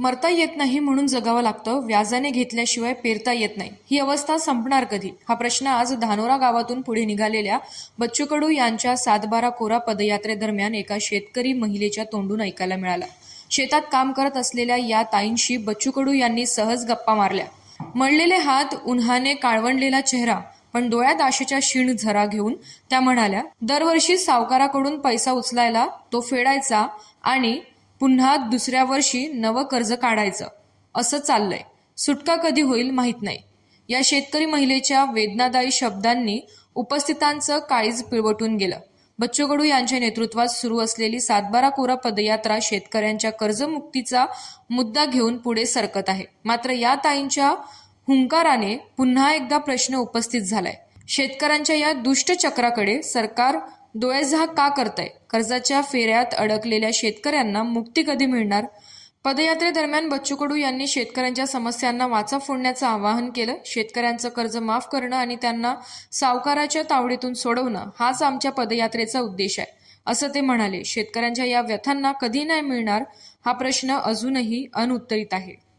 मरता येत नाही म्हणून जगावं लागतं व्याजाने घेतल्याशिवाय पेरता येत नाही. ही अवस्था संपणार कधी? हा प्रश्न आज धानोरा गावातून पुढे निघालेल्या बच्चू कडू यांच्या सातबारा कोरा पदयात्रेदरम्यान एका शेतकरी महिलेच्या तोंडून ऐकायला मिळाला. शेतात काम करत असलेल्या या ताईंशी बच्चू कडू यांनी सहज गप्पा मारल्या. मळलेले हात उन्हाने काळवंडलेला चेहरा पण डोळ्यात आशेच्या क्षीण झरा घेऊन त्या म्हणाल्या दरवर्षी सावकाराकडून पैसा उचलायला तो फेडायचा आणि पुन्हा दुसऱ्या वर्षी नवं कर्ज काढायचं. असं चाललंय. सुटका कधी होईल माहीत नाही. या शेतकरी महिलेच्या वेदनादायी शब्दांनी उपस्थितांचं काळीज पिळवटून गेलं. बच्चू कडू यांच्या नेतृत्वात सुरू असलेली सातबारा कोरा पदयात्रा शेतकऱ्यांच्या कर्जमुक्तीचा मुद्दा घेऊन पुढे सरकत आहे. मात्र या ताईंच्या हुंकाराने पुन्हा एकदा प्रश्न उपस्थित झालाय. शेतकऱ्यांच्या या दुष्ट चक्राकडे सरकार डोळेझाक का करताय? कर्जाच्या फेऱ्यात अडकलेल्या शेतकऱ्यांना मुक्ती कधी मिळणार? पदयात्रेदरम्यान बच्चू कडू यांनी शेतकऱ्यांच्या समस्यांना वाचा फोडण्याचं आवाहन केलं. शेतकऱ्यांचं कर्ज माफ करणं आणि त्यांना सावकाराच्या तावडीतून सोडवणं हाच आमच्या पदयात्रेचा उद्देश आहे. असं ते म्हणाले. शेतकऱ्यांच्या या व्यथांना कधी नाही मिळणार? हा प्रश्न अजूनही अनुत्तरित आहे.